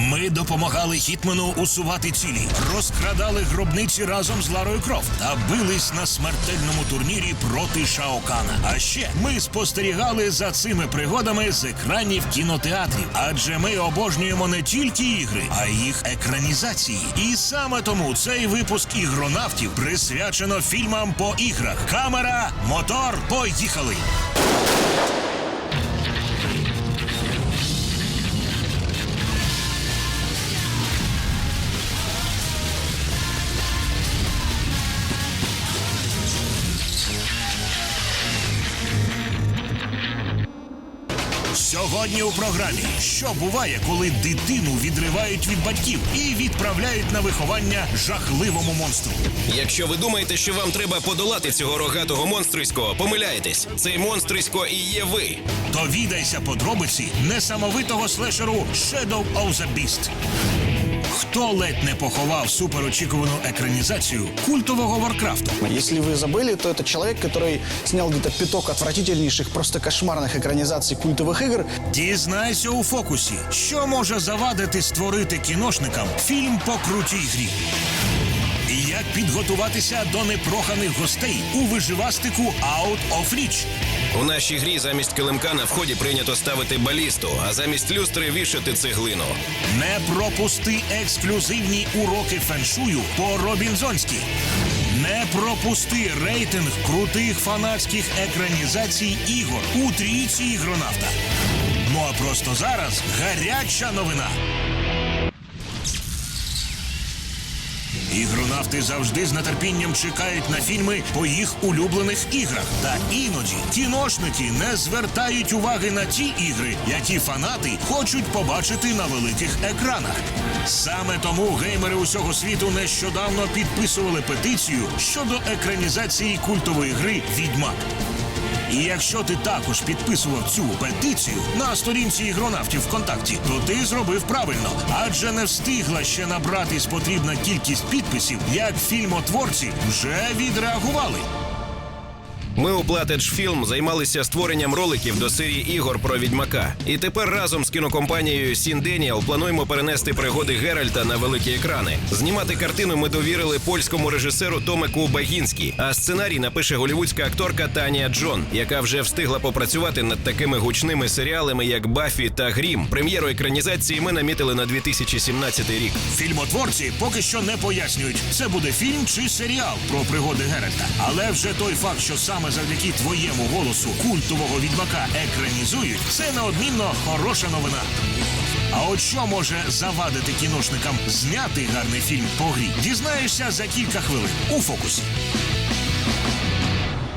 Ми допомагали Хітмену усувати цілі, розкрадали гробниці разом з Ларою Крофт та бились на смертельному турнірі проти Шаокана. А ще ми спостерігали за цими пригодами з екранів кінотеатрів, адже ми обожнюємо не тільки ігри, а й їх екранізації. І саме тому цей випуск ігронавтів присвячено фільмам по іграх. Камера, мотор, поїхали! Сьогодні у програмі що буває, коли дитину відривають від батьків і відправляють на виховання жахливому монстру. Якщо ви думаєте, що вам треба подолати цього рогатого монстриського, помиляєтесь. Цей монстрисько і є ви. Довідайся подробиці несамовитого слешеру Shadow of the Beast. Хто ледь не поховав суперочікувану екранізацію культового Варкрафту? Если вы забыли, то это человек, который снял где-то пяток отвратительнейших, просто кошмарных экранизаций культовых игр. Дізнайся у фокусі, що може завадити створити кіношникам фільм по крутій грі. Як підготуватися до непроханих гостей у виживастику Out of Reach. У нашій грі замість килимка на вході прийнято ставити балісту, а замість люстри вішати цеглину. Не пропусти ексклюзивні уроки феншую по Робінзонськи. Не пропусти рейтинг крутих фанатських екранізацій ігор у трійці ігронавта. Ну а просто зараз гаряча новина. Ігронавти завжди з нетерпінням чекають на фільми по їх улюблених іграх. Та іноді кіношники не звертають уваги на ті ігри, які фанати хочуть побачити на великих екранах. Саме тому геймери усього світу нещодавно підписували петицію щодо екранізації культової гри Відьмак. І якщо ти також підписував цю петицію на сторінці ігронавтів ВКонтакті, то ти зробив правильно, адже не встигла ще набратись потрібна кількість підписів, як фільмотворці вже відреагували. Ми у Platage Film займалися створенням роликів до серії ігор про відьмака. І тепер разом з кінокомпанією Сін Деніел плануємо перенести пригоди Геральта на великі екрани. Знімати картину ми довірили польському режисеру Томеку Багінській, а сценарій напише голівудська акторка Танія Джон, яка вже встигла попрацювати над такими гучними серіалами, як Баффі та Грім. Прем'єру екранізації ми намітили на 2017 рік. Фільмотворці поки що не пояснюють, це буде фільм чи серіал про пригоди Геральта. Але вже той факт, що саме завдяки твоєму голосу культового відьмака екранізують, це неодмінно хороша новина. А от що може завадити кіношникам зняти гарний фільм по грі? Дізнаєшся за кілька хвилин у фокусі.